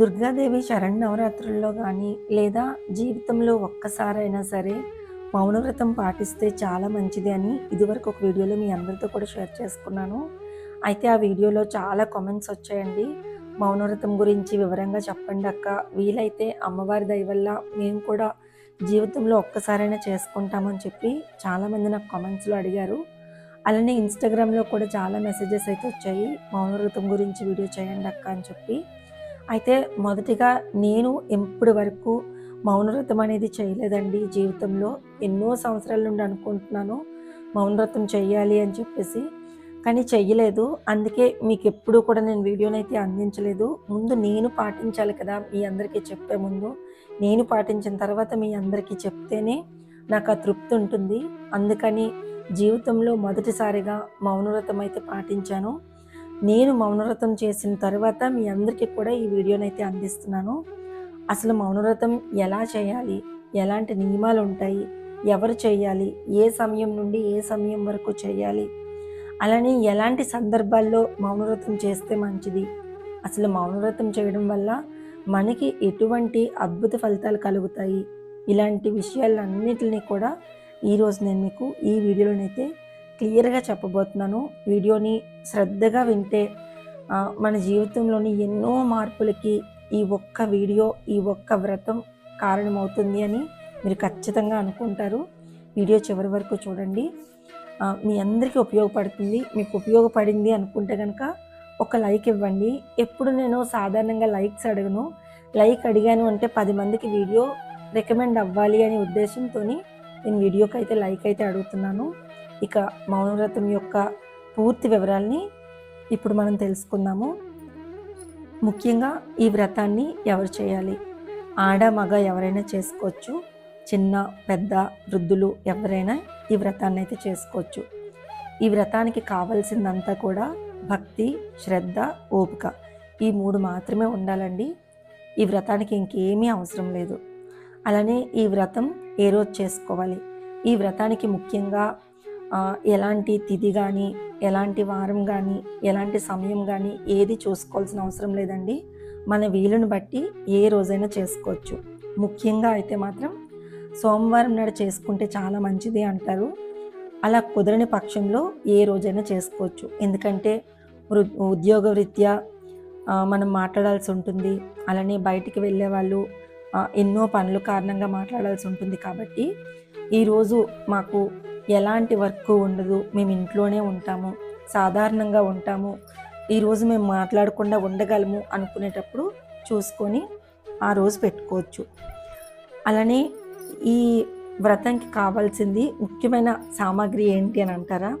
దుర్గాదేవి శరణవరాత్రుల్లో కానీ లేదా జీవితంలో ఒక్కసారైనా సరే మౌనవ్రతం పాటిస్తే చాలా మంచిది అని ఇదివరకు ఒక వీడియోలో మీ అందరితో కూడా షేర్ చేసుకున్నాను. అయితే ఆ వీడియోలో చాలా కామెంట్స్ వచ్చాయండి. మౌనవ్రతం గురించి వివరంగా చెప్పండి అక్క. వీలైతే అమ్మవారి దయ వల్ల మేము కూడా జీవితంలో ఒక్కసారైనా చేసుకుంటామని చెప్పి చాలామంది నాకు కామెంట్స్లో అడిగారు. అలానే ఇన్స్టాగ్రామ్లో కూడా చాలా మెసేజెస్ అయితే వచ్చాయి. మౌనవ్రతం గురించి వీడియో చేయండి అక్క అని చెప్పి. అయితే మొదటిగా నేను ఎప్పటి వరకు మౌనవ్రతం అనేది చేయలేదండి జీవితంలో. ఎన్నో సంవత్సరాల నుండి అనుకుంటున్నాను మౌనవ్రతం చేయాలి అని చెప్పేసి. కానీ చెయ్యలేదు. అందుకే మీకు ఎప్పుడు కూడా నేను వీడియోని అయితే అందించలేదు. ముందు నేను పాటించాలి కదా మీ అందరికీ చెప్పే ముందు. నేను పాటించిన తర్వాత మీ అందరికీ చెప్తేనే నాకు ఆ తృప్తి ఉంటుంది. అందుకని జీవితంలో మొదటిసారిగా మౌనవ్రతం అయితే పాటించాను. నేను మౌనవ్రతం చేసిన తర్వాత మీ అందరికీ కూడా ఈ వీడియోని అయితే అందిస్తున్నాను. అసలు మౌనవ్రతం ఎలా చేయాలి? ఎలాంటి నియమాలు ఉంటాయి? ఎవరు చేయాలి? ఏ సమయం నుండి ఏ సమయం వరకు చేయాలి? అలానే ఎలాంటి సందర్భాల్లో మౌనవ్రతం చేస్తే మంచిది? అసలు మౌనవ్రతం చేయడం వల్ల మనకి ఎటువంటి అద్భుత ఫలితాలు కలుగుతాయి? ఇలాంటి విషయాలన్నిటిని కూడా ఈరోజు నేను మీకు ఈ వీడియోలోనైతే క్లియర్గా చెప్పబోతున్నాను. వీడియోని శ్రద్ధగా వింటే మన జీవితంలోని ఎన్నో మార్పులకి ఈ ఒక్క వీడియో ఈ ఒక్క వ్రతం కారణమవుతుంది అని మీరు ఖచ్చితంగా అనుకుంటారు. వీడియో చివరి వరకు చూడండి. మీ అందరికీ ఉపయోగపడుతుంది. మీకు ఉపయోగపడింది అనుకుంటే కనుక ఒక లైక్ ఇవ్వండి. ఎప్పుడు నేను సాధారణంగా లైక్స్ అడగను. లైక్ అడిగాను అంటే పది మందికి వీడియో రికమెండ్ అవ్వాలి అనే ఉద్దేశంతో నేను వీడియోకి అయితే లైక్ అయితే అడుగుతున్నాను. ఇక మౌనవ్రతం యొక్క పూర్తి వివరాల్ని ఇప్పుడు మనం తెలుసుకుందాము. ముఖ్యంగా ఈ వ్రతాన్ని ఎవరు చేయాలి? ఆడ మగ ఎవరైనా చేసుకోవచ్చు. చిన్న పెద్ద వృద్ధులు ఎవరైనా ఈ వ్రతాన్ని అయితే చేసుకోవచ్చు. ఈ వ్రతానికి కావలసిందంతా కూడా భక్తి శ్రద్ధ ఓపిక ఈ మూడు మాత్రమే ఉండాలండి. ఈ వ్రతానికి ఇంకేమీ అవసరం లేదు. అలానే ఈ వ్రతం ఏ రోజు చేసుకోవాలి? ఈ వ్రతానికి ముఖ్యంగా ఎలాంటి తిథి కానీ ఎలాంటి వారం కానీ ఎలాంటి సమయం కానీ ఏది చూసుకోవాల్సిన అవసరం లేదండి. మన వీలుని బట్టి ఏ రోజైనా చేసుకోవచ్చు. ముఖ్యంగా అయితే మాత్రం సోమవారం నాడు చేసుకుంటే చాలా మంచిది అంటారు. అలా కుదరని పక్షంలో ఏ రోజైనా చేసుకోవచ్చు. ఎందుకంటే ఉద్యోగ రీత్యా మనం మాట్లాడాల్సి ఉంటుంది. అలానే బయటికి వెళ్ళే వాళ్ళు ఎన్నో పనుల కారణంగా మాట్లాడాల్సి ఉంటుంది కాబట్టి ఈరోజు మాకు ఎలాంటి వర్క్ ఉండదు మేము ఇంట్లోనే ఉంటాము సాధారణంగా ఉంటాము ఈరోజు మేము మాట్లాడకుండా ఉండగలము అనుకునేటప్పుడు చూసుకొని ఆ రోజు పెట్టుకోవచ్చు. అలానే ఈ వ్రతంకి కావాల్సింది ముఖ్యమైన సామాగ్రి ఏంటి అని అంటారా?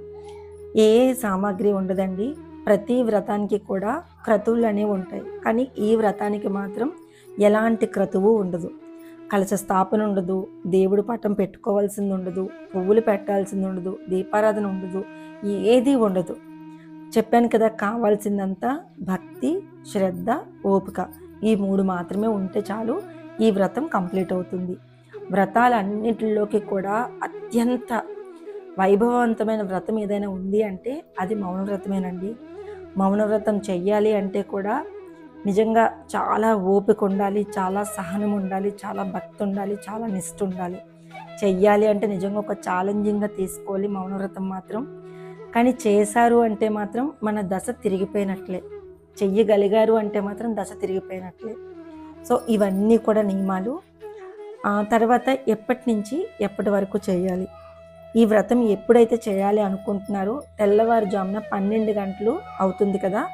ఏ సామాగ్రి ఉండదండి ప్రతి వ్రతానికి కూడా క్రతువులు అనేవి ఉంటాయి. కానీ ఈ వ్రతానికి మాత్రం ఎలాంటి క్రతువు ఉండదు. కలశ స్థాపన ఉండదు దేవుడు పటం పెట్టుకోవాల్సింది ఉండదు పువ్వులు పెట్టాల్సింది ఉండదు దీపారాధన ఉండదు ఏది ఉండదు. చెప్పాను కదా కావాల్సిందంతా భక్తి శ్రద్ధ ఓపిక. ఈ మూడు మాత్రమే ఉంటే చాలు ఈ వ్రతం కంప్లీట్ అవుతుంది. వ్రతాలన్నింటిలోకి కూడా అత్యంత వైభవవంతమైన వ్రతం ఏదైనా ఉంది అంటే అది మౌనవ్రతమేనండి మౌనవ్రతం చెయ్యాలి అంటే కూడా నిజంగా చాలా ఓపిక ఉండాలి చాలా సహనం ఉండాలి చాలా భక్తి ఉండాలి చాలా నిష్ఠ ఉండాలి. చెయ్యాలి అంటే నిజంగా ఒక ఛాలెంజింగ్గా తీసుకోవాలి మౌనవ్రతం మాత్రం. కానీ చేశారు అంటే మాత్రం మన దశ తిరిగిపోయినట్లే. చెయ్యగలిగారు అంటే మాత్రం దశ తిరిగిపోయినట్లే. సో ఇవన్నీ కూడా నియమాలు. తర్వాత ఎప్పటి నుంచి ఎప్పటి వరకు చేయాలి? ఈ వ్రతం ఎప్పుడైతే చేయాలి అనుకుంటున్నారో తెల్లవారుజామున పన్నెండు గంటలు అవుతుంది కదా?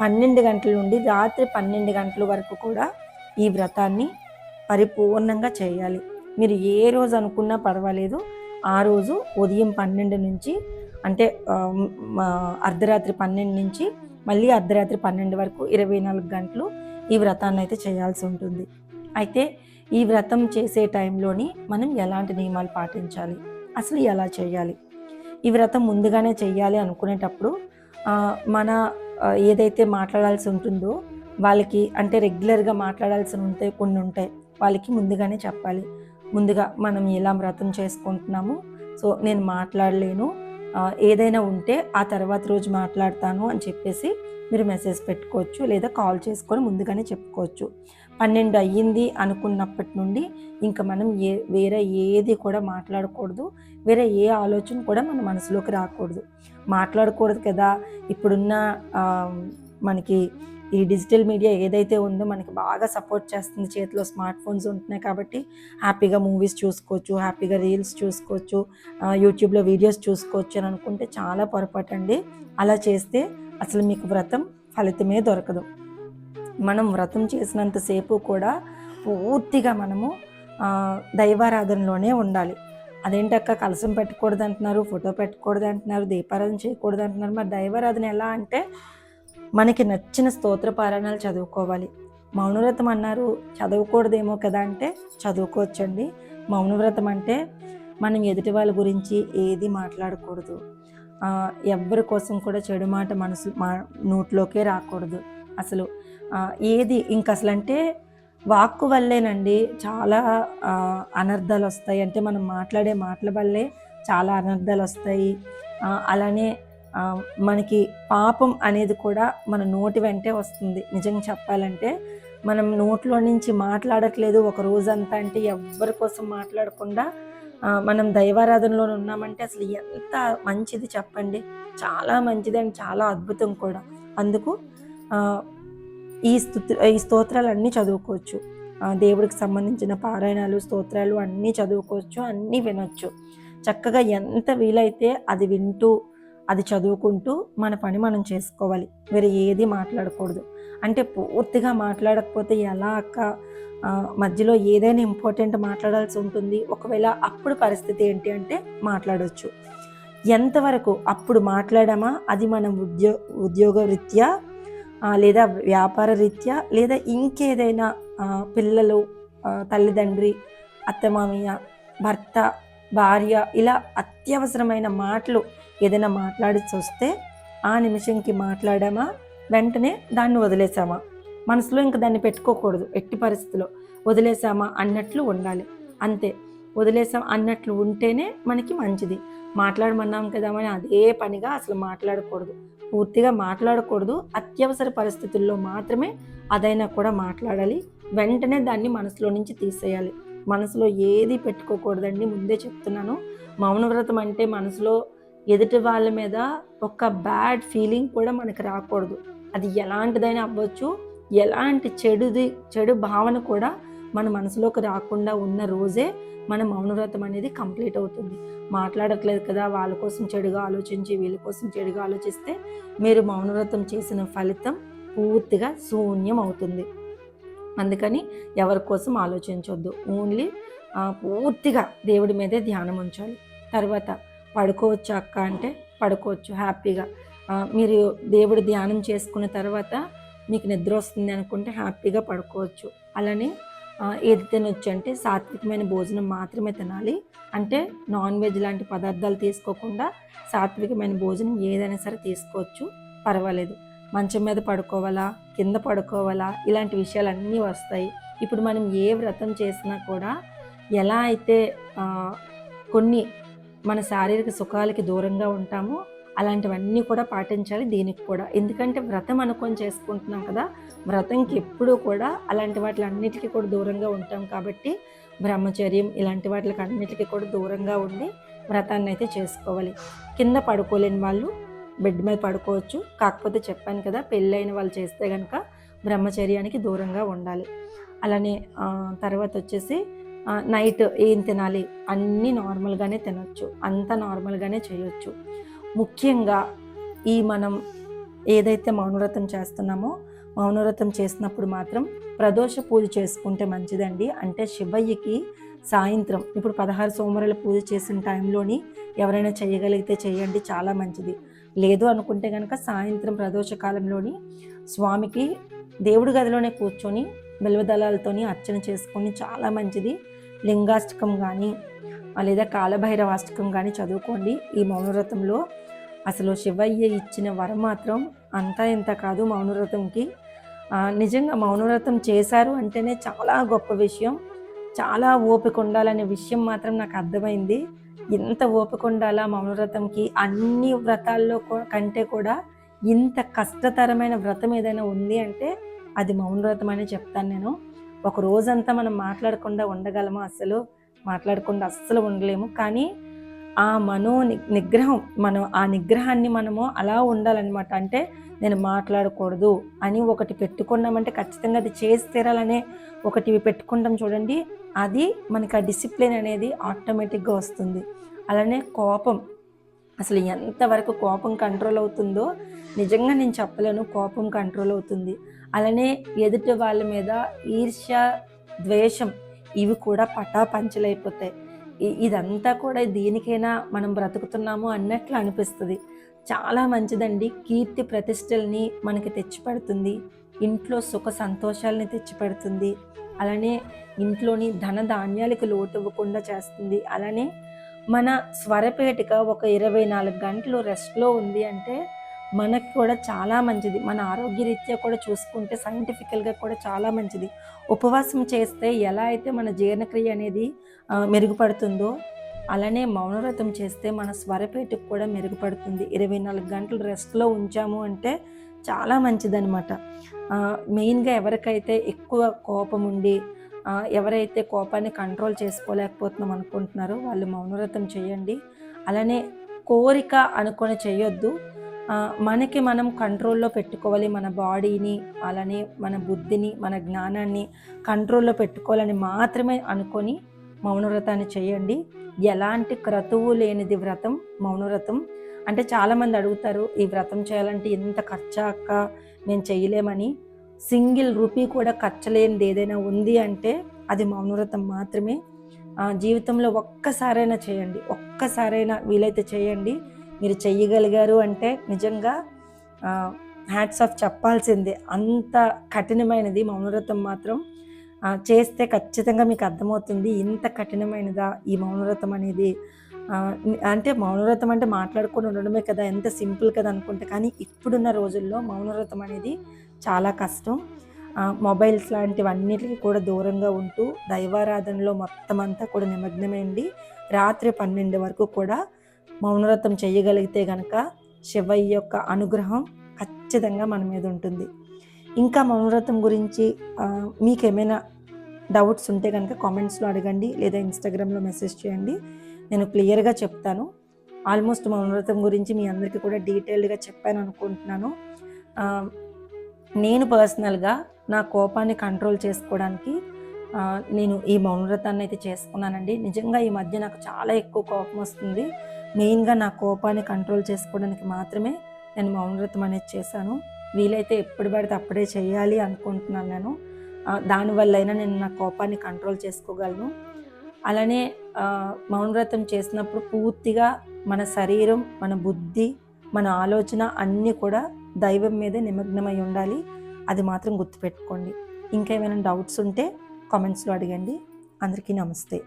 పన్నెండు గంటల నుండి రాత్రి పన్నెండు గంటల వరకు కూడా ఈ వ్రతాన్ని పరిపూర్ణంగా చేయాలి. మీరు ఏ రోజు అనుకున్నా పర్వాలేదు. ఆ రోజు ఉదయం పన్నెండు నుంచి అంటే అర్ధరాత్రి పన్నెండు నుంచి మళ్ళీ అర్ధరాత్రి పన్నెండు వరకు ఇరవై నాలుగు గంటలు ఈ వ్రతాన్ని అయితే చేయాల్సి ఉంటుంది. అయితే ఈ వ్రతం చేసే టైంలోని మనం ఎలాంటి నియమాలు పాటించాలి? అసలు ఎలా చేయాలి? ఈ వ్రతం ముందుగానే చేయాలి అనుకునేటప్పుడు మన ఏదైతే మాట్లాడాల్సి ఉంటుందో వాళ్ళకి అంటే రెగ్యులర్గా మాట్లాడాల్సి ఉంటే కొన్ని ఉంటాయి. వాళ్ళకి ముందుగానే చెప్పాలి. ముందుగా మనం ఎలా వ్రతం చేసుకుంటున్నాము? సో నేను మాట్లాడలేను. ఏదైనా ఉంటే ఆ తర్వాత రోజు మాట్లాడతాను అని చెప్పేసి మీరు మెసేజ్ పెట్టుకోవచ్చు లేదా కాల్ చేసుకొని ముందుగానే చెప్పుకోవచ్చు. పన్నెండు అయ్యింది అనుకున్నప్పటి నుండి ఇంకా మనం ఏ వేరే ఏది కూడా మాట్లాడకూడదు. వేరే ఏ ఆలోచన కూడా మన మనసులోకి రాకూడదు. మాట్లాడకూడదు కదా. ఇప్పుడున్న మనకి ఈ డిజిటల్ మీడియా ఏదైతే ఉందో మనకి బాగా సపోర్ట్ చేస్తుంది. చేతిలో స్మార్ట్ ఫోన్స్ ఉంటున్నాయి కాబట్టి హ్యాపీగా మూవీస్ చూసుకోవచ్చు హ్యాపీగా రీల్స్ చూసుకోవచ్చు యూట్యూబ్లో వీడియోస్ చూసుకోవచ్చు అని అనుకుంటే చాలా పొరపాటు అండి అలా చేస్తే అసలు మీకు వ్రతం ఫలితమే దొరకదు. మనం వ్రతం చేసినంతసేపు కూడా పూర్తిగా మనము దైవారాధనలోనే ఉండాలి. అదేంటక్క కలసం పెట్టకూడదు అంటున్నారు ఫోటో పెట్టకూడదు అంటున్నారు దీపారాధన చేయకూడదు అంటున్నారు మరి దైవారాధన ఎలా అంటే మనకి నచ్చిన స్తోత్ర పారాయణాలు చదువుకోవాలి. మౌనవ్రతం అన్నారు చదవకూడదేమో కదా అంటే చదువుకోవచ్చండి. మౌనవ్రతం అంటే మనం ఎదుటి వాళ్ళ గురించి ఏది మాట్లాడకూడదు. ఎవరి కోసం కూడా చెడు మాట మనసు మా నోట్లోకే రాకూడదు. అసలు ఏది ఇంక అసలు అంటే వాక్కు వల్లేనండి చాలా అనర్థాలు వస్తాయి అంటే మనం మాట్లాడే మాటల వల్లే చాలా అనర్థాలు వస్తాయి అలానే మనకి పాపం అనేది కూడా మన నోటి వెంటే వస్తుంది. నిజంగా చెప్పాలంటే మనం నోట్లో నుంచి మాట్లాడట్లేదు ఒక రోజంతా అంటే ఎవ్వరి కోసం మాట్లాడకుండా మనం దైవారాధనలో ఉన్నామంటే అసలు ఎంత మంచిది చెప్పండి. చాలా మంచిది అండ్ చాలా అద్భుతం కూడా. అందుకు ఈ స్తు ఈ స్తోత్రాలు అన్నీ చదువుకోవచ్చు దేవుడికి సంబంధించిన పారాయణాలు స్తోత్రాలు అన్నీ చదువుకోవచ్చు అన్నీ వినొచ్చు. చక్కగా ఎంత వీలైతే అది వింటూ అది చదువుకుంటూ మన పని మనం చేసుకోవాలి. వేరే ఏది మాట్లాడకూడదు. అంటే పూర్తిగా మాట్లాడకపోతే ఎలా అక్క? మధ్యలో ఏదైనా ఇంపార్టెంట్ మాట్లాడాల్సి ఉంటుంది. ఒకవేళ అప్పుడు పరిస్థితి ఏంటి అంటే మాట్లాడవచ్చు ఎంతవరకు అప్పుడు మాట్లాడామా? అది మనం ఉద్యో ఉద్యోగ రీత్యా లేదా వ్యాపార రీత్యా లేదా ఇంకేదైనా పిల్లలు తల్లిదండ్రి అత్తమామయ్య భర్త భార్య ఇలా అత్యవసరమైన మాటలు ఏదైనా మాట్లాడిచి వస్తే ఆ నిమిషంకి మాట్లాడామా? వెంటనే దాన్ని వదిలేసామా? మనసులో ఇంకా దాన్ని పెట్టుకోకూడదు. ఎట్టి పరిస్థితిలో వదిలేసామా అన్నట్లు ఉండాలి. అంతే. వదిలేసాం అన్నట్లు ఉంటేనే మనకి మంచిది. మాట్లాడమన్నాం కదా అని అదే పనిగా అసలు మాట్లాడకూడదు. పూర్తిగా మాట్లాడకూడదు. అత్యవసర పరిస్థితుల్లో మాత్రమే అదైనా కూడా మాట్లాడాలి. వెంటనే దాన్ని మనసులో నుంచి తీసేయాలి. మనసులో ఏది పెట్టుకోకూడదండి ముందే చెప్తున్నాను. మౌనవ్రతం అంటే మనసులో ఎదుటి వాళ్ళ మీద ఒక బ్యాడ్ ఫీలింగ్ కూడా మనకి రాకూడదు. అది ఎలాంటిదైనా అవ్వచ్చు. ఎలాంటి చెడుది చెడు భావన కూడా మన మనసులోకి రాకుండా ఉన్న రోజే మన మౌనవ్రతం అనేది కంప్లీట్ అవుతుంది. మాట్లాడట్లేదు కదా వాళ్ళ కోసం చెడుగా ఆలోచించి వీళ్ళ కోసం చెడుగా ఆలోచిస్తే మీరు మౌనవ్రతం చేసిన ఫలితం పూర్తిగా శూన్యం అవుతుంది. అందుకని ఎవరి కోసం ఆలోచించవద్దు ఓన్లీ పూర్తిగా దేవుడి మీదే ధ్యానం ఉంచాలి. తర్వాత పడుకోవచ్చు అక్క అంటే పడుకోవచ్చు హ్యాపీగా. మీరు దేవుడు ధ్యానం చేసుకున్న తర్వాత మీకు నిద్ర వస్తుంది అనుకుంటే హ్యాపీగా పడుకోవచ్చు. అలానే ఏది తినొచ్చు అంటే సాత్వికమైన భోజనం మాత్రమే తినాలి. అంటే నాన్ వెజ్ లాంటి పదార్థాలు తీసుకోకుండా సాత్వికమైన భోజనం ఏదైనా సరే తీసుకోవచ్చు. పర్వాలేదు. మంచం మీద పడుకోవాలా? కింద పడుకోవాలా? ఇలాంటి విషయాలన్నీ వస్తాయి. ఇప్పుడు మనం ఏ వ్రతం చేసినా కూడా ఎలా అయితే కొన్ని మన శారీరక సుఖాలకి దూరంగా ఉంటామో అలాంటివన్నీ కూడా పాటించాలి దీనికి కూడా. ఎందుకంటే వ్రతం అనుకొని చేసుకుంటున్నాం కదా వ్రతంకి ఎప్పుడూ కూడా అలాంటి వాటి అన్నిటికీ కూడా దూరంగా ఉంటాం కాబట్టి బ్రహ్మచర్యం ఇలాంటి వాటికి అన్నిటికీ కూడా దూరంగా ఉండి వ్రతాన్ని అయితే చేసుకోవాలి. కింద పడుకోలేని వాళ్ళు బెడ్ మీద పడుకోవచ్చు. కాకపోతే చెప్పాను కదా పెళ్ళైన వాళ్ళు చేస్తే కనుక బ్రహ్మచర్యానికి దూరంగా ఉండాలి. అలానే తర్వాత వచ్చేసి నైట్ ఏం తినాలి అన్నీ నార్మల్గానే తినొచ్చు. అంతా నార్మల్గానే చేయొచ్చు. ముఖ్యంగా ఈ మనం ఏదైతే మౌనవ్రతం చేస్తున్నామో మౌనవ్రతం చేసినప్పుడు మాత్రం ప్రదోష పూజ చేసుకుంటే మంచిదండి. అంటే శివయ్యకి సాయంత్రం ఇప్పుడు పదహారు సోమవారాలు పూజ చేసిన టైంలోని ఎవరైనా చేయగలిగితే చేయండి చాలా మంచిది. లేదు అనుకుంటే కనుక సాయంత్రం ప్రదోష కాలంలోని స్వామికి దేవుడి గదిలోనే కూర్చొని బిల్వదళాలతోని అర్చన చేసుకొని చాలా మంచిది. లింగాష్టకం కానీ లేదా కాలభైరవాష్టకం కానీ చదువుకోండి. ఈ మౌనవ్రతంలో అసలు శివయ్య ఇచ్చిన వరం మాత్రం అంతా ఇంత కాదు మౌనవ్రతంకి. నిజంగా మౌనవ్రతం చేశారు అంటేనే చాలా గొప్ప విషయం. చాలా ఓపిక ఉండాలనే విషయం మాత్రం నాకు అర్థమైంది. ఎంత ఓపిక ఉండాలా మౌనవ్రతంకి? అన్ని వ్రతాల్లో కంటే కూడా ఇంత కష్టతరమైన వ్రతం ఏదైనా ఉంది అంటే అది మౌనవ్రతం అనే చెప్తాను నేను. ఒక రోజంతా మనం మాట్లాడకుండా ఉండగలమా అసలు? మాట్లాడకుండా అస్సలు ఉండలేము. కానీ ఆ మనో నిగ్రహం మనం ఆ నిగ్రహాన్ని మనము అలా ఉండాలన్నమాట. అంటే నేను మాట్లాడకూడదు అని ఒకటి పెట్టుకున్నామంటే ఖచ్చితంగా అది చేసి తీరాలనే ఒకటి పెట్టుకుంటాం చూడండి. అది మనకి ఆ డిసిప్లిన్ అనేది ఆటోమేటిక్గా వస్తుంది. అలానే కోపం. అసలు ఎంతవరకు కోపం కంట్రోల్ అవుతుందో నిజంగా నేను చెప్పలేను కోపం కంట్రోల్ అవుతుంది. అలానే ఎదుటి వాళ్ళ మీద ఈర్ష్య ద్వేషం ఇవి కూడా పటాపంచలైపోతాయి. పంచలైపోతాయి ఇదంతా కూడా దేనికైనా మనం బ్రతుకుతున్నాము అన్నట్లు అనిపిస్తుంది. చాలా మంచిదండి. కీర్తి ప్రతిష్టల్ని మనకి తెచ్చిపెడుతుంది. ఇంట్లో సుఖ సంతోషాలని తెచ్చిపెడుతుంది. అలానే ఇంట్లోని ధన ధాన్యాలకు లోటు ఇవ్వకుండా చేస్తుంది. అలానే మన స్వరపేటిక ఒక ఇరవై నాలుగు గంటలు రెస్ట్లో ఉంది అంటే మనకి కూడా చాలా మంచిది. మన ఆరోగ్యరీత్యా కూడా చూసుకుంటే సైంటిఫికల్గా కూడా చాలా మంచిది. ఉపవాసం చేస్తే ఎలా అయితే మన జీర్ణక్రియ అనేది మెరుగుపడుతుందో అలానే మౌనవ్రతం చేస్తే మన స్వరపేటకు కూడా మెరుగుపడుతుంది. ఇరవై నాలుగు గంటలు రెస్ట్లో ఉంచాము అంటే చాలా మంచిదనమాట మెయిన్గా ఎవరికైతే ఎక్కువ కోపం ఉండి ఎవరైతే కోపాన్ని కంట్రోల్ చేసుకోలేకపోతున్నాం అనుకుంటున్నారో వాళ్ళు మౌనవ్రతం చేయండి. అలానే కోరిక అనుకొని చేయొద్దు. మనకి మనం కంట్రోల్లో పెట్టుకోవాలి మన బాడీని అలానే మన బుద్ధిని మన జ్ఞానాన్ని కంట్రోల్లో పెట్టుకోవాలని మాత్రమే అనుకొని మౌనవ్రతాన్ని చేయండి. ఎలాంటి క్రతువు లేనిది వ్రతం మౌనవ్రతం. అంటే చాలామంది అడుగుతారు ఈ వ్రతం చేయాలంటే ఎంత ఖర్చాక మేము చేయలేమని. సింగిల్ రూపీ కూడా ఖర్చలేనిది ఏదైనా ఉంది అంటే అది మౌనవ్రతం మాత్రమే. ఆ, జీవితంలో ఒక్కసారైనా చేయండి. ఒక్కసారైనా వీలైతే చేయండి. మీరు చెయ్యగలిగారు అంటే నిజంగా హ్యాట్స్ ఆఫ్ చెప్పాల్సిందే. అంత కఠినమైనది మౌనవ్రతం మాత్రం. చేస్తే ఖచ్చితంగా మీకు అర్థమవుతుంది ఇంత కఠినమైనదా ఈ మౌనవ్రతం అనేది. అంటే మౌనవ్రతం అంటే మాట్లాడుకొని ఉండడమే కదా ఎంత సింపుల్ కదా అనుకుంటే. కానీ ఇప్పుడున్న రోజుల్లో మౌనవ్రతం అనేది చాలా కష్టం. మొబైల్స్ లాంటివన్నిటికీ కూడా దూరంగా ఉంటూ దైవారాధనలో మొత్తం అంతా కూడా నిమగ్నమైంది. రాత్రి పన్నెండు వరకు కూడా మౌనవ్రతం చేయగలిగితే గనక శివయ్య యొక్క అనుగ్రహం ఖచ్చితంగా మన మీద ఉంటుంది. ఇంకా మౌనవ్రతం గురించి మీకేమైనా డౌట్స్ ఉంటే కనుక కామెంట్స్లో అడగండి లేదా ఇన్స్టాగ్రామ్లో మెసేజ్ చేయండి. నేను క్లియర్గా చెప్తాను. ఆల్మోస్ట్ మౌనవ్రతం గురించి మీ అందరికీ కూడా డీటెయిల్డ్గా చెప్పాను అనుకుంటున్నాను. నేను పర్సనల్గా నా కోపాన్ని కంట్రోల్ చేసుకోవడానికి నేను ఈ మౌనవ్రతాన్ని అయితే చేసుకున్నానండి. నిజంగా ఈ మధ్య నాకు చాలా ఎక్కువ కోపం వస్తుంది. మెయిన్గా నా కోపాన్ని కంట్రోల్ చేసుకోవడానికి మాత్రమే నేను మౌనవ్రతం అనేది చేశాను. వీలైతే ఎప్పుడు పడితే అప్పుడే చేయాలి అనుకుంటున్నాను నేను. దానివల్ల అయినా నేను నా కోపాన్ని కంట్రోల్ చేసుకోగలను. అలానే మౌనవ్రతం చేసినప్పుడు పూర్తిగా మన శరీరం మన బుద్ధి మన ఆలోచన అన్నీ కూడా దైవం మీదే నిమగ్నమై ఉండాలి. అది మాత్రం గుర్తుపెట్టుకోండి. ఇంకేమైనా డౌట్స్ ఉంటే కామెంట్స్లో అడగండి. అందరికీ నమస్తే.